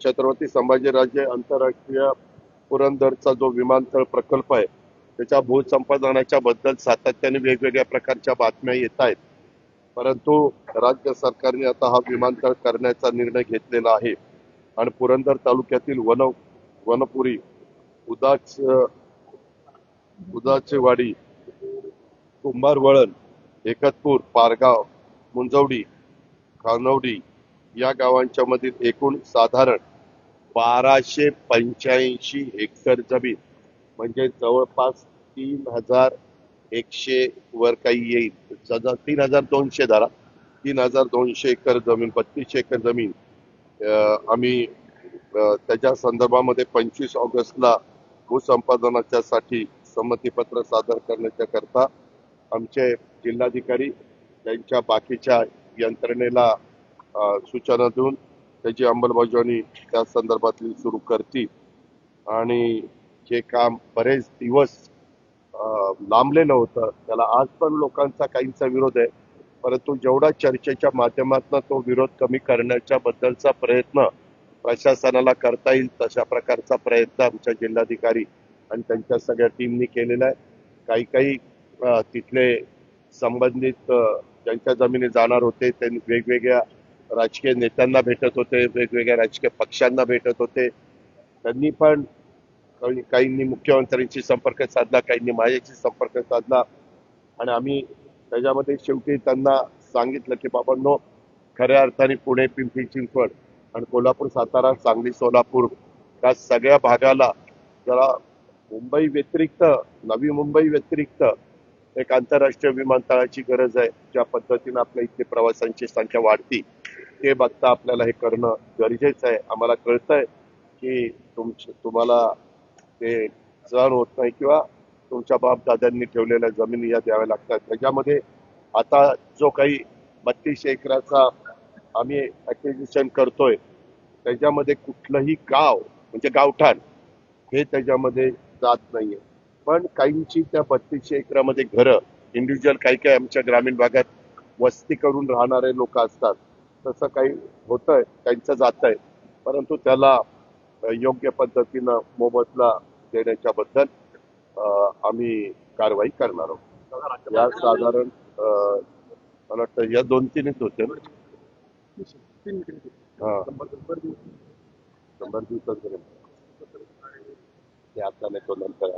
छत्रपती संभाजीराजे आंतरराष्ट्रीय पुरंदरचा जो विमानतळ प्रकल्प आहे त्याच्या भूसंपादनाच्या बद्दल सातत्याने वेगवेगळ्या प्रकारच्या बातम्या येत आहेत. परंतु राज्य सरकारने आता हा विमानतळ करण्याचा निर्णय घेतलेला आहे. आणि पुरंदर तालुक्यातील वन वनपुरी उदाच उदाचेवाडी कुंभारवळण एकतपूर पारगाव मुंजवडी खानवडी या गावांच्या मधील एकूण साधारण बाराशे पंच्याऐंशी हेक्टर जमीन म्हणजे जवळपास तीन हजार एकशे वर काही येईल. तीन हजार दोनशे धरा. तीन हजार दोनशे एकर जमीन बत्तीस एकर जमीन आम्ही त्याच्या संदर्भामध्ये पंचवीस ऑगस्टला भूसंपादनाच्या साठी संमतीपत्र सादर करण्याच्या करता आमचे जिल्हाधिकारी त्यांच्या बाकीच्या यंत्रणेला सूचना देऊन त्याची अंमलबजावणी त्या संदर्भातली सुरू करतील. आणि जे काम बरेच दिवस लांबलेलं होतं त्याला आज पण लोकांचा काहींचा विरोध आहे. परंतु जेवढा चर्चेच्या माध्यमातून तो विरोध कमी करण्याच्या बद्दलचा प्रयत्न प्रशासनाला करता येईल तशा प्रकारचा प्रयत्न आमच्या जिल्हाधिकारी आणि त्यांच्या सगळ्या टीमनी केलेला आहे. काही काही तिथले संबंधित ज्यांच्या जमिनी जाणार होते त्यांनी वेगवेगळ्या राजकीय नेत्यांना भेटत होते वेगवेगळ्या राजकीय पक्षांना भेटत होते. त्यांनी पण काहींनी मुख्यमंत्र्यांशी संपर्क साधला काहींनी माझ्याशी संपर्क साधला. आणि आम्ही त्याच्यामध्ये शेवटी त्यांना सांगितलं की बाबांनो खऱ्या अर्थाने पुणे पिंपरी चिंचवड आणि कोल्हापूर सातारा सांगली सोलापूर या सगळ्या भागाला जरा मुंबई व्यतिरिक्त नवी मुंबई व्यतिरिक्त एक आंतरराष्ट्रीय विमानतळाची गरज आहे. ज्या पद्धतीनं आपल्या इथे प्रवाशांची संख्या वाढती ते बघता आपल्याला हे करणं गरजेचं आहे. आम्हाला कळतंय की तुमच तुम्हाला ते सहन होत नाही किंवा तुमच्या बाप दादांनी ठेवलेल्या जमिनी या द्याव्या लागतात. त्याच्यामध्ये आता जो काही बत्तीस एकराचा आम्ही ऍक्विजिशन करतोय त्याच्यामध्ये कुठलंही गाव म्हणजे गावठाण हे त्याच्यामध्ये जात नाहीये. पण काहींची त्या बत्तीसशे एकरामध्ये घरं इंडिव्हिज्युअल काही काही आमच्या ग्रामीण भागात वस्ती करून राहणारे लोक असतात. तसं काही होतंय त्यांचं जात आहे परंतु त्याला योग्य पद्धतीनं मोबदला देण्याच्या बद्दल आम्ही कारवाई करणार आहोत. या साधारण मला वाटतं या दोन तीनच होते ना? हा. शंभर दिवसात ते आता नाही तो नंतर.